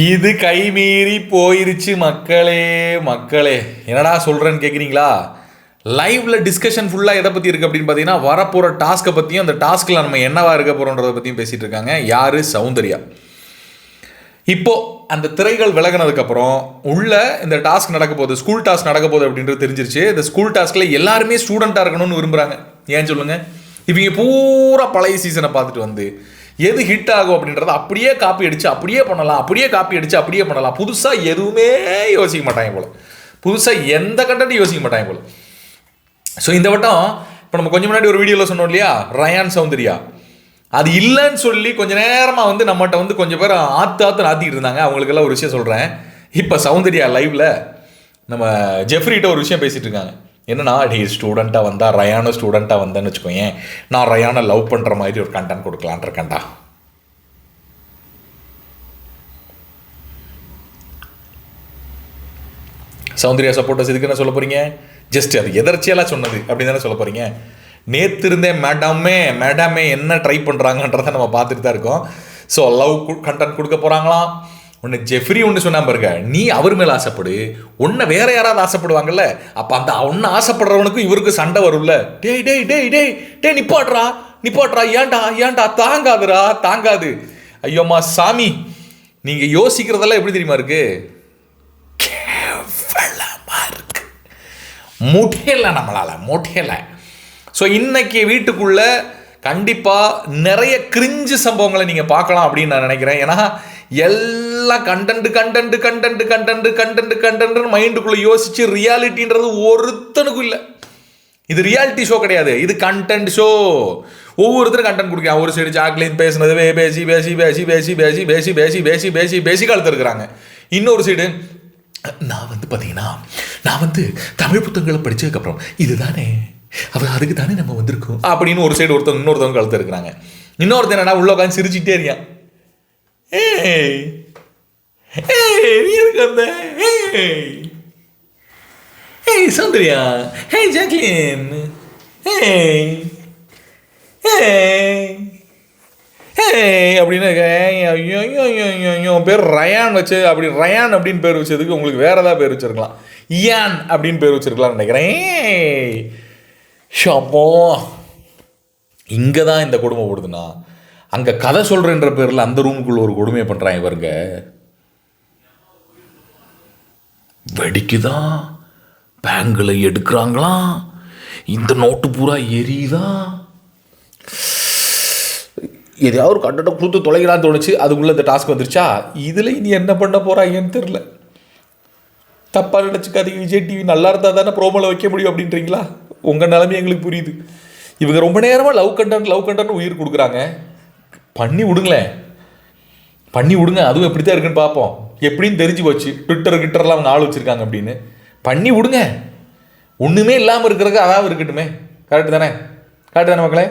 இது கைமீறி போயிருச்சு மக்களே மக்களே. என்னடா சொல்கிறேன்னு கேட்குறீங்களா லைவ்ல டிஸ்கஷன் ஃபுல்லாக எதை பற்றி இருக்குது அப்படின்னு பார்த்தீங்கன்னா வரப்போகிற டாஸ்க்கை பற்றியும் அந்த டாஸ்கில் நம்ம என்னவா இருக்க போகிறோன்றதை பற்றியும் பேசிகிட்டு இருக்காங்க. யார்? சௌந்தர்யா. இப்போ அந்த திரைகள் விலகினதுக்கப்புறம் உள்ள இந்த டாஸ்க் நடக்க போகுது ஸ்கூல் டாஸ்க் நடக்க போகுது அப்படின்றது தெரிஞ்சிருச்சு. இந்த ஸ்கூல் டாஸ்கில் எல்லாருமே ஸ்டூடெண்ட்டாக இருக்கணும்னு விரும்புகிறாங்க ஏன் சொல்லுங்கள் இவங்க பூரா பழைய சீசனை பார்த்துட்டு வந்து எது ஹிட் ஆகும் அப்படின்றத அப்படியே காப்பி அடிச்சு அப்படியே பண்ணலாம் அப்படியே காப்பி அடிச்சு அப்படியே பண்ணலாம். புதுசாக எதுவுமே யோசிக்க மாட்டாங்க போல. புதுசாக எந்த கண்டென்ட்டும் யோசிக்க மாட்டாங்க போல. ஸோ இந்த வட்டம் இப்போ நம்ம கொஞ்சம் முன்னாடி ஒரு வீடியோவில் சொன்னோம் இல்லையா? ரயான் சௌந்தர்யா. அது இல்லைன்னு சொல்லி கொஞ்சம் நேரமாக வந்து நம்மகிட்ட வந்து கொஞ்சம் பேர் ஆத்து ஆத்து நாத்திக்கிட்டு இருந்தாங்க. அவங்களுக்கெல்லாம் ஒரு விஷயம் சொல்கிறேன் இப்போ சௌந்தர்யா லைவில் நம்ம ஜெஃப்ரிகிட்ட ஒரு விஷயம் பேசிகிட்டு இருக்காங்க. என்னன்னா நீ ஸ்டூடெண்ட்டாக வந்தால் ரயான ஸ்டூடெண்ட்டாக வந்தேன்னு வச்சுக்கோங்க நான் ரயானை லவ் பண்ணுற மாதிரி ஒரு கண்டென்ட் கொடுக்கலான் இருக்கேன்டா. சௌந்தர்யா சப்போர்ட்டர்ஸ் இதுக்கு என்ன சொல்ல போகிறீங்க ஜஸ்ட் அது எதர்ச்சியெல்லாம் சொன்னது அப்படின்னு தானே சொல்ல போகிறீங்க நேற்று இருந்தே மேடமே மேடமே என்ன ட்ரை பண்ணுறாங்கன்றத நம்ம பார்த்துட்டு தான் இருக்கோம். ஸோ லவ் கண்டென்ட் கொடுக்க போகிறாங்களாம் உன்னை ஜெஃப்ரி ஒன்று சொன்னா பாருங்க. நீ அவர் மேலே ஆசைப்படு. உன்னை வேற யாராவது ஆசைப்படுவாங்கல்ல? அப்போ அந்த ஒன்று ஆசைப்படுறவனுக்கும் இவருக்கு சண்டை வரும்ல. டேய் டேய் டேய் டேய் டேய் நிப்பாட்றா நிப்பாட்றா ஏன்டா ஏன்டா தாங்காதுடா தாங்காது. ஐயோம்மா சாமி நீங்கள் யோசிக்கிறதெல்லாம் எப்படி தெரியுமா இருக்கு? கேவலமாக இருக்கு. முட்டையில நம்மளால முட்டையில ஸோ இன்னைக்கு வீட்டுக்குள்ள கண்டிப்பாக நிறைய கிரிஞ்சு சம்பவங்களை நீங்கள் பார்க்கலாம் அப்படின்னு நான் நினைக்கிறேன். ஏன்னா எல்லாம் content content content content content content மைண்டுக்குள்ளே யோசிச்சு ரியாலிட்டின்றது ஒருத்தனுக்கும் இல்லை. இது ரியாலிட்டி ஷோ கிடையாது. இது கண்டென்ட் ஷோ ஒவ்வொருத்தரும் கண்டென்ட் கொடுக்குறாங்க ஒரு சைடு ஜாக்லின் பேசினது வே- பேசி பேசி பேசி பேசி பேசி பேசி பேசி பேசி பேசி பேசி கழுத்துருக்குறாங்க இன்னொரு சைடு நான் வந்து பார்த்தீங்கன்னா நான் வந்து தமிழ் புத்தகங்களை படிச்சதுக்கப்புறம் இதுதானே அவர் அதுக்கு தானே நம்ம வந்திருக்கோம் அப்படின்னு ஒரு சைடு ஒருத்தவங்க இன்னொருத்தவங்க கழுத்து இருக்கிறாங்க இன்னொருத்தன் என்னன்னா உள்ள உட்காந்து சிரிச்சுட்டே இருக்கேன். ஏய் ஏய் நீ எதுக்கு வந்த? ஏய் Hey, Sandria. Hey, ஏய் ஏய் ஏய் அப்படின்னு ஐயோ ஐயோ ஐயோ ஐயோ ஐயோ பேர் ரயான் வச்சு அப்படி ரயான் அப்படின்னு பேர் வச்சதுக்கு உங்களுக்கு வேற ஏதாவது பேர் வச்சிருக்கலாம். இயான் அப்படின்னு பேர் வச்சிருக்கலாம்னு நினைக்கிறேன். ஏய். ஷப்போ இங்கே தான் இந்த குடும்பம் போடுதுண்ணா அங்கே கதை சொல்கிறேன்ற பேரில் அந்த ரூமுக்குள்ளே ஒரு கொடுமையை பண்ணுறாங்க இவருங்க வெடிக்குதா? பேங்கில் எடுக்கிறாங்களாம் இந்த நோட்டு பூரா எரியுதா? எதையாவது ஒரு கண்டனை கொடுத்து தொலைகிறான்னு தோணுச்சு அதுக்குள்ளே இந்த டாஸ்க் வந்துருச்சா? இதில் இனி என்ன பண்ண போகிறாங்கன்னு தெரில தப்பாக நினச்சிக்காதீங்க விஜய் டிவி நல்லா இருந்தால் தானே ப்ரோமோவில் வைக்க முடியும் அப்படின்றீங்களா? உங்கள் நிலைமை எங்களுக்கு புரியுது. இவங்க ரொம்ப நேரமாக லவ் கண்டென்ட் லவ் கண்டென்ட் உயிர் கொடுக்குறாங்க. பண்ணி விடுங்களேன் பண்ணி விடுங்க. அதுவும் எப்படி தான் இருக்குன்னு பார்ப்போம். எப்படின்னு தெரிஞ்சு போச்சு. ட்விட்டர் கிட்டர்லாம் அவங்க ஆள் வச்சுருக்காங்க அப்படின்னு. பண்ணி விடுங்க. ஒன்றுமே இல்லாமல் இருக்கிறதுக்கு அதாவது இருக்கட்டுமே. கரெக்டு தானே? கரெக்டு தானே மக்களே?